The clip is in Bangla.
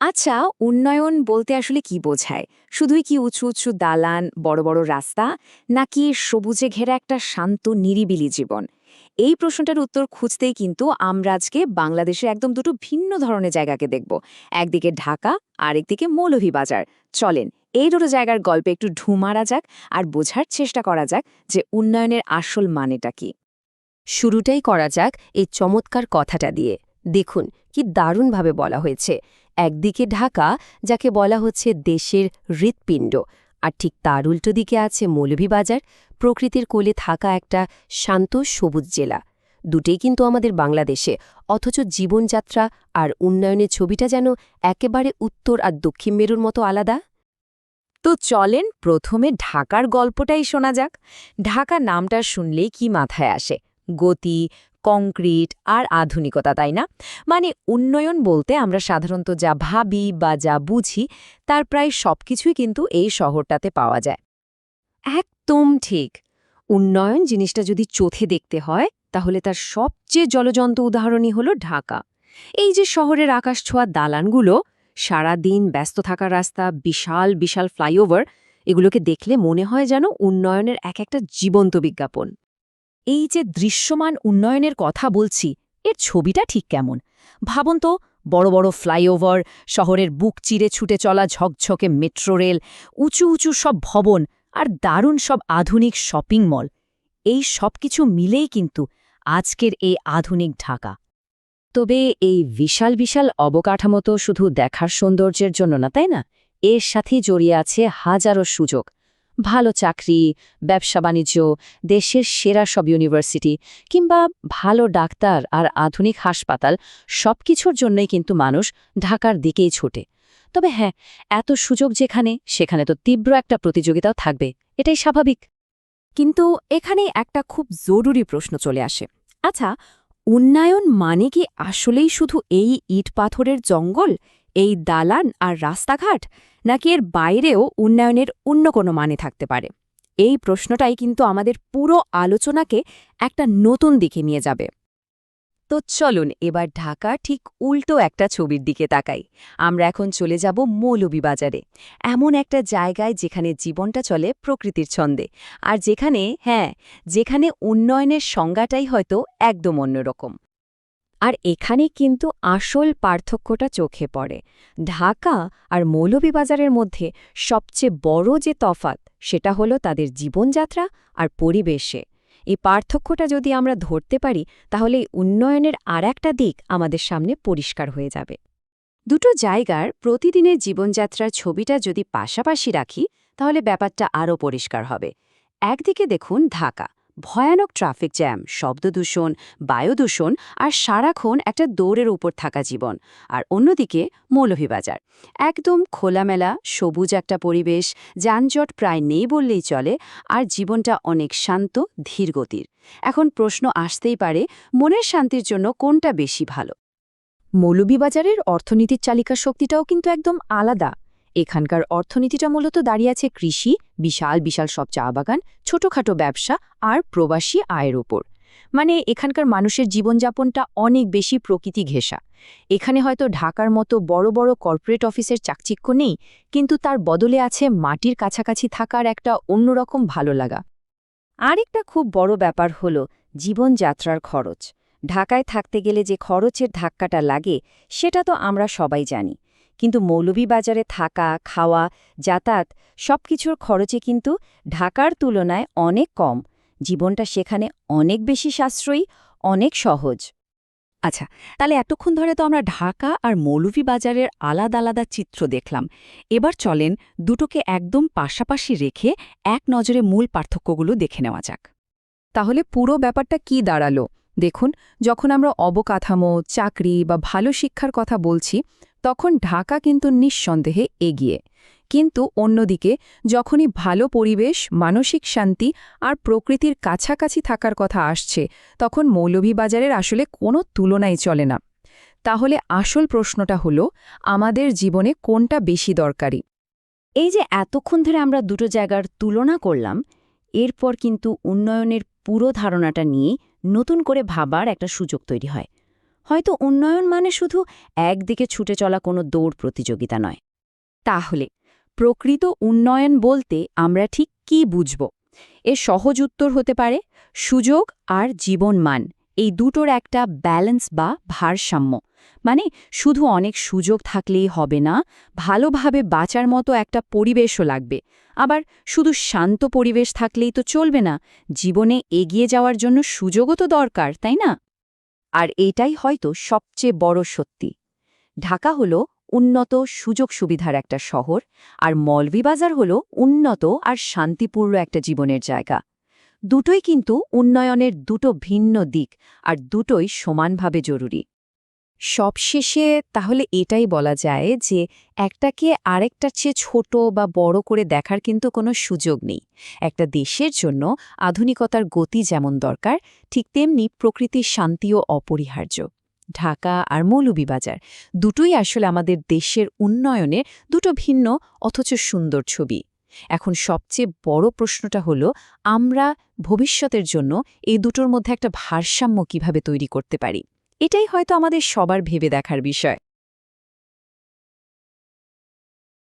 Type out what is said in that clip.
আচ্ছা উন্নয়ন বলতে আসলে কি বোঝায়? শুধুই কি উঁচু উঁচু দালান, বড় বড় রাস্তা, নাকি সবুজে ঘেরা একটা শান্ত, নিরিবিলি জীবন? এই প্রশ্নটার উত্তর খুঁজতেই কিন্তু আমরা আজকে বাংলাদেশের একদম দুটো ভিন্ন ধরনের জায়গাকে দেখব। একদিকে ঢাকা আর একদিকে মৌলভীবাজার। চলেন, এই দুটো জায়গার গল্পে একটু ঢু মারা যাক আর বোঝার চেষ্টা করা যাক যে উন্নয়নের আসল মানেটা কি। শুরুটাই করা যাক এই চমৎকার কথাটা দিয়ে। দেখুন, কি দারুণভাবে বলা হয়েছে। একদিকে ঢাকা, যাকে বলা হচ্ছে দেশের হৃৎপিণ্ড, আর ঠিক তার উল্টো দিকে আছে মৌলভীবাজার, প্রকৃতির কোলে থাকা একটা শান্ত সবুজ জেলা। দুটেই কিন্তু আমাদের বাংলাদেশে, অথচ জীবনযাত্রা আর উন্নয়নের ছবিটা যেন একেবারে উত্তর আর দক্ষিণ মেরুর মতো আলাদা। তো চলেন প্রথমে ঢাকার গল্পটাই শোনা যাক। ঢাকা নামটা শুনলেই কি মাথায় আসে? গতি কংক্রিট আর আধুনিকতা, তাই না? মানে উন্নয়ন বলতে আমরা সাধারণত যা ভাবি বা যা বুঝি, তার প্রায় সবকিছুই কিন্তু এই শহরটাতে পাওয়া যায়। একদম ঠিক। উন্নয়ন জিনিসটা যদি চোখে দেখতে হয়, তাহলে তার সবচেয়ে জলজন্ত উদাহরণই হল ঢাকা। এই যে শহরের আকাশ ছোঁয়া দালানগুলো সারা দিন ব্যস্ত থাকা রাস্তা, বিশাল বিশাল ফ্লাইওভার, এগুলোকে দেখলে মনে হয় যেন উন্নয়নের এক একটা জীবন্ত বিজ্ঞাপন। এই যে দৃশ্যমান উন্নয়নের কথা বলছি, এর ছবিটা ঠিক কেমন? ভাবুন তো, বড় বড় ফ্লাইওভার, শহরের বুক চিরে ছুটে চলা ঝকঝকে মেট্রো রেল, উঁচু উঁচু সব ভবন আর দারুণ সব আধুনিক শপিং মল। এই সব কিছু মিলেই কিন্তু আজকের এই আধুনিক ঢাকা। তবে এই বিশাল বিশাল অবকাঠামো তো শুধু দেখার সৌন্দর্যের জন্য না, তাই না? এর সাথেই জড়িয়ে আছে হাজারো সুযোগ। ভালো চাকরি, ব্যবসা বাণিজ্য, দেশের সেরা সব ইউনিভার্সিটি কিংবা ভালো ডাক্তার আর আধুনিক হাসপাতাল সবকিছুর জন্যই কিন্তু মানুষ ঢাকার দিকেই ছোটে। তবে হ্যাঁ এত সুযোগ যেখানে, সেখানে তো তীব্র একটা প্রতিযোগিতাও থাকবে, এটাই স্বাভাবিক। কিন্তু এখানে একটা খুব জরুরি প্রশ্ন চলে আসে। আচ্ছা উন্নয়ন মানে কি আসলেই শুধু এই ইট পাথরের জঙ্গল? এই দালান আর রাস্তাঘাট নাকি এর বাইরেও উন্নয়নের অন্য কোনো মানে থাকতে পারে? এই প্রশ্নটাই কিন্তু আমাদের পুরো আলোচনাকে একটা নতুন দিকে নিয়ে যাবে। তো চলুন এবার ঢাকা ঠিক উল্টো একটা ছবির দিকে তাকাই। আমরা এখন চলে যাব মৌলভীবাজারে। এমন একটা জায়গায় যেখানে জীবনটা চলে প্রকৃতির ছন্দে। আর যেখানে হ্যাঁ যেখানে উন্নয়নের সংজ্ঞাটাই হয়তো একদম অন্যরকম। আর এখানে কিন্তু আসল পার্থক্যটা চোখে পড়ে। ঢাকা আর মৌলভীবাজারের মধ্যে সবচেয়ে বড় যে তফাত সেটা হলো তাদের জীবনযাত্রা আর পরিবেশে। এই পার্থক্যটা যদি আমরা ধরতে পারি, তাহলে উন্নয়নের আর একটা দিক আমাদের সামনে পরিষ্কার হয়ে যাবে। দুটো জায়গার প্রতিদিনের জীবনযাত্রার ছবিটা যদি পাশাপাশি রাখি, তাহলে ব্যাপারটা আরও পরিষ্কার হবে। একদিকে দেখুন ঢাকা। ভয়ানক ট্রাফিক জ্যাম শব্দদূষণ বায়ুদূষণ আর সারাক্ষণ একটা দৌড়ের উপর থাকা জীবন। আর অন্যদিকে মৌলভীবাজার। একদম খোলামেলা, সবুজ একটা পরিবেশ, যানজট প্রায় নেই বললেই চলে, আর জীবনটা অনেক শান্ত ধীরগতির এখন প্রশ্ন আসতেই পারে, মনের শান্তির জন্য কোনটা বেশি ভালো? মৌলভীবাজারের অর্থনীতির চালিকা শক্তিটাও কিন্তু একদম আলাদা। এখানকার অর্থনীতিটা মূলত দাঁড়িয়ে আছে কৃষি, বিশাল বিশাল সব চা বাগান, ছোটখাটো ব্যবসা আর প্রবাসী আয়ের ওপর। মানে এখানকার মানুষের জীবনযাপনটা অনেক বেশি প্রকৃতি ঘেঁষা। এখানে হয়তো ঢাকার মতো বড় বড় কর্পোরেট অফিসের চাকচিক্য নেই, কিন্তু তার বদলে আছে মাটির কাছাকাছি থাকার একটা অন্যরকম ভালো লাগা। আরেকটা খুব বড় ব্যাপার হল জীবনযাত্রার খরচ। ঢাকায় থাকতে গেলে যে খরচের ধাক্কাটা লাগে, সেটা তো আমরা সবাই জানি। কিন্তু মৌলভীবাজারে থাকা, খাওয়া, যাতায়াত সবকিছুর খরচে কিন্তু ঢাকার তুলনায় অনেক কম। জীবনটা সেখানে অনেক বেশি সাশ্রয়ী, অনেক সহজ। আচ্ছা তাহলে এতক্ষণ ধরে তো আমরা ঢাকা আর মৌলভীবাজারের আলাদা আলাদা চিত্র দেখলাম। এবার চলেন দুটোকে একদম পাশাপাশি রেখে এক নজরে মূল পার্থক্যগুলো দেখে নেওয়া যাক। তাহলে পুরো ব্যাপারটা কি দাঁড়াল? দেখুন, যখন আমরা অবকাঠামো, চাকরি বা ভালো শিক্ষার কথা বলছি তখন ঢাকা কিন্তু নিঃসন্দেহে এগিয়ে। কিন্তু অন্যদিকে, যখনই ভালো পরিবেশ, মানসিক শান্তি আর প্রকৃতির কাছাকাছি থাকার কথা আসছে, তখন মৌলভীবাজারের আসলে কোনো তুলনাই চলে না। তাহলে আসল প্রশ্নটা হলো, আমাদের জীবনে কোনটা বেশি দরকারি? এই যে এতক্ষণ ধরে আমরা দুটো জায়গার তুলনা করলাম, এরপর কিন্তু উন্নয়নের পুরো ধারণাটা নিয়ে নতুন করে ভাবার একটা সুযোগ তৈরি হয়। হয়তো উন্নয়ন মানে শুধু একদিকে ছুটে চলা কোনো দৌড় প্রতিযোগিতা নয়। তাহলে, প্রকৃত উন্নয়ন বলতে আমরা ঠিক কি বুঝব? এর সহজ উত্তর হতে পারে সুযোগ আর জীবনমান, এই দুটোর একটা ব্যালেন্স বা ভারসাম্য। মানে শুধু অনেক সুযোগ থাকলেই হবে না, ভালোভাবে বাঁচার মতো একটা পরিবেশও লাগবে। আবার শুধু শান্ত পরিবেশ থাকলেই তো চলবে না, জীবনে এগিয়ে যাওয়ার জন্য সুযোগও তো দরকার, তাই না? আর এটাই হয়তো সবচেয়ে বড় সত্যি। ঢাকা হল উন্নত সুযোগ সুবিধার একটা শহর, আর মলবিবাজার হল উন্নত আর শান্তিপূর্ণ একটা জীবনের জায়গা। দুটোই কিন্তু উন্নয়নের দুটো ভিন্ন দিক, আর দুটোই সমানভাবে জরুরি। সবশেষে তাহলে এটাই বলা যায় যে একটাকে আরেকটার চেয়ে ছোট বা বড় করে দেখার কিন্তু কোনো সুযোগ নেই। একটা দেশের জন্য আধুনিকতার গতি যেমন দরকার, ঠিক তেমনি প্রকৃতির শান্তিও অপরিহার্য। ঢাকা আর মৌলভীবাজার দুটোই আসলে আমাদের দেশের উন্নয়নের দুটো ভিন্ন, অথচ সুন্দর ছবি। এখন সবচেয়ে বড় প্রশ্নটা হলো, আমরা ভবিষ্যতের জন্য এই দুটোর মধ্যে একটা ভারসাম্য কীভাবে তৈরি করতে পারি? এটাই হয়তো আমাদের সবার ভেবে দেখার বিষয়।